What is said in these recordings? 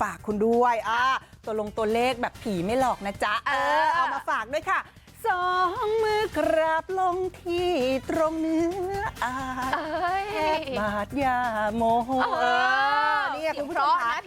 ฝากคุณด้วยอ่าตัวลงตัวเลขแบบผีไม่หลอกนะจ๊ะเอเอออเอามาฝากด้วยค่ะสองมือกราบลงที่ตรงเนื้ออาเอ้ยแทบบาทยาโมเอ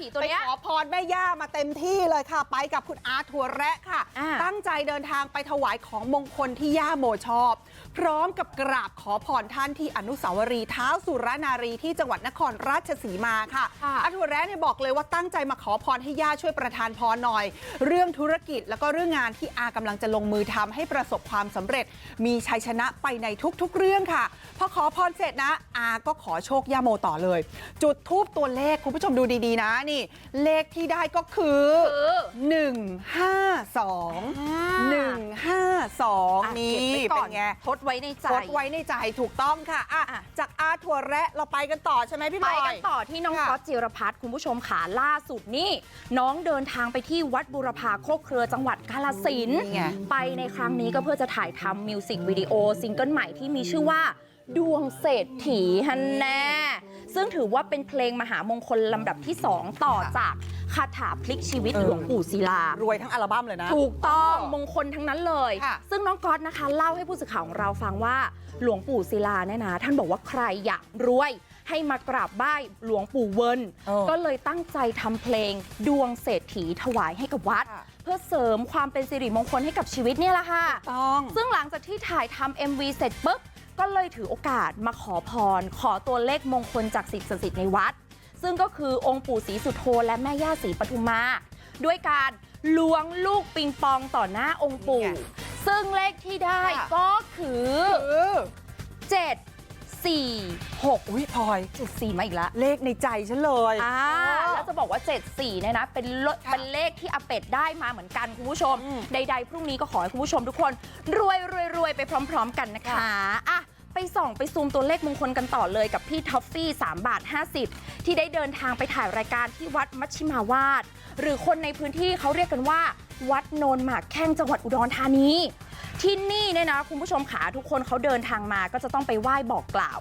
ผีตัวเนี้ย ไปขอพรแม่ย่ามาเต็มที่เลยค่ะ ไปกับคุณอาร์ตทัวแระค่ะ อ่า ตั้งใจเดินทางไปถวายของมงคลที่ย่าโมชอบ พร้อมกับกราบขอพรท่านที่อนุสาวรีย์เท้าสุรนารีที่จังหวัดนครราชสีมาค่ะ ค่ะอาถั่วแร้เนี่ยบอกเลยว่าตั้งใจมาขอพรให้ย่าช่วยประทานพรหน่อย เรื่องธุรกิจแล้วก็เรื่องงานที่อากำลังจะลงมือทำให้ประสบความสำเร็จ มีชัยชนะไปในทุกๆเรื่องค่ะ พอขอพรเสร็จนะ อาก็ขอโชคย่าโมต่อเลย จุดทูปตัวเลขคุณผู้ชมดูดีๆนะนี่เลขที่ได้ก็คือคือ152 152อะนี่เก็บไว้ก่เป็อนนไงทดไว้ในใจทดไว้ในใจถูกต้องค่ะอะอะจากอาถั่วแระเราไปกันต่อใช่ไหมพี่บไปอยกันต่อที่น้องค่ะก๊อตจิรพัฒน์คุณผู้ชมขาล่าสุดนี่น้องเดินทางไปที่วัดบุรพาโคกเครือจังหวัดกาฬสินธุ์นี่ไงไปในครั้งนี้ก็เพื่อจะถ่ายทำมิวสิกวิดีโอซิงเกิลใหม่ที่มีชื่อว่าดวงเศรษฐีฮันแน่ ซึ่งถือว่าเป็นเพลงมหามงคลลำดับที่ 2 ต่อจากคาถาพลิกชีวิตเออหลวงปู่ศิลารวยทั้งอัลบั้มเลยนะ ถูกต้องมงคลทั้งนั้นเลยค่ะซึ่งน้องก๊อตนะคะเล่าให้ผู้สื่อข่าวของเราฟังว่าหลวงปู่ศิลาเนี่ยนะท่านบอกว่าใครอยากรวยให้มากราบไหว้หลวงปู่เวินเออก็เลยตั้งใจทำเพลงดวงเศรษฐีถวายให้กับวัดค่ะเพื่อเสริมความเป็นสิริมงคลให้กับชีวิตเนี่ยแหละค่ะต้องซึ่งหลังจากที่ถ่ายทำ MV เสร็จปุ๊บ ก็เลยถือโอกาสมาขอพรขอตัวเลขมงคลจากสิ่งศักดิ์สิทธิ์ในวัด ซึ่งก็คือองค์ปู่ศรีสุโธและแม่ย่าศรีปทุมมาด้วยการล้วงลูกปิงปองต่อหน้าองค์ปู่นี่ไงซึ่งเลขที่ได้ค่ะก็คือคือ7 4 6 อุ้ยพลอย 7 4 มาอีกแล้วเลขในใจฉันเลยอ่าเออแล้วจะบอกว่า 74 เนี่ยนะ เป็นเลค่ะเป็นเลขที่อาเป็ดได้มาเหมือนกันคุณผู้ชมอืมใดๆ พรุ่งนี้ก็ขอให้คุณผู้ชมทุกคน รวยรวยรวยไปพร้อม ๆ กันนะคะค่ะอะไปส่องไปซูมตัวเลขมงคลกันต่อเลยกับพี่ท็อฟฟี่3บาท 50 ที่ได้เดินทางไปถ่ายรายการที่วัดมัชชิมาวาด หรือคนในพื้นที่เขาเรียกกันว่า วัดโนนหมากแข้งจังหวัดอุดรธานี ที่นี่เนี่ยนะคุณผู้ชมขาทุกคนเขาเดินทางมาก็จะต้องไปไหว้บอกกล่าว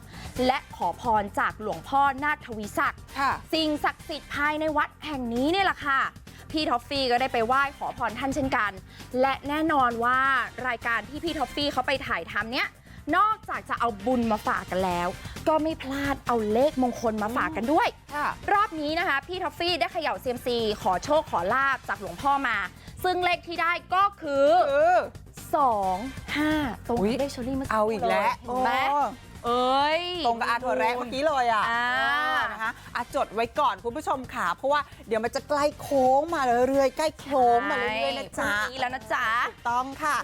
และขอพรจากหลวงพ่อนาคทวีศักดิ์ค่ะสิ่งศักดิ์สิทธิ์ภายในวัดแห่งนี้เนี่ยแหละค่ะ พี่ท็อฟฟี่ก็ได้ไปไหว้ขอพรท่านเช่นกัน และแน่นอนว่ารายการที่พี่ท็อฟฟี่เขาไปถ่ายทำเนี้ยนอกจากจะเอาบุญมาฝากกันแล้ว ก็ไม่พลาดเอาเลขมงคลมาฝากกันด้วยค่ะรอบนี้นะคะ พี่ท็อฟฟี่ได้เขย่าเซียมซีขอโชคขอลาบจากหลวงพ่อมา ซึ่งเลขที่ได้ก็คือคือ 2 5 ตรงอุ๊ยกับเลขเชอรี่เมื่อสักคเอารู่อีกแล้วเห็นไหมโอ้เอ้ย ตรงกับอาถั่วแระเมื่อกี้เลยอะอ่า เออนะคะอาจดไว้ก่อนคุณผู้ชมค่ะ เพราะว่าเดี๋ยวมันจะใกล้โค้งมาเรื่อยๆ ใกล้โค้งมาเรื่อยๆนะจ๊ะพรุ่งนี้แล้วนะจ๊ะถูกต้องค่ะ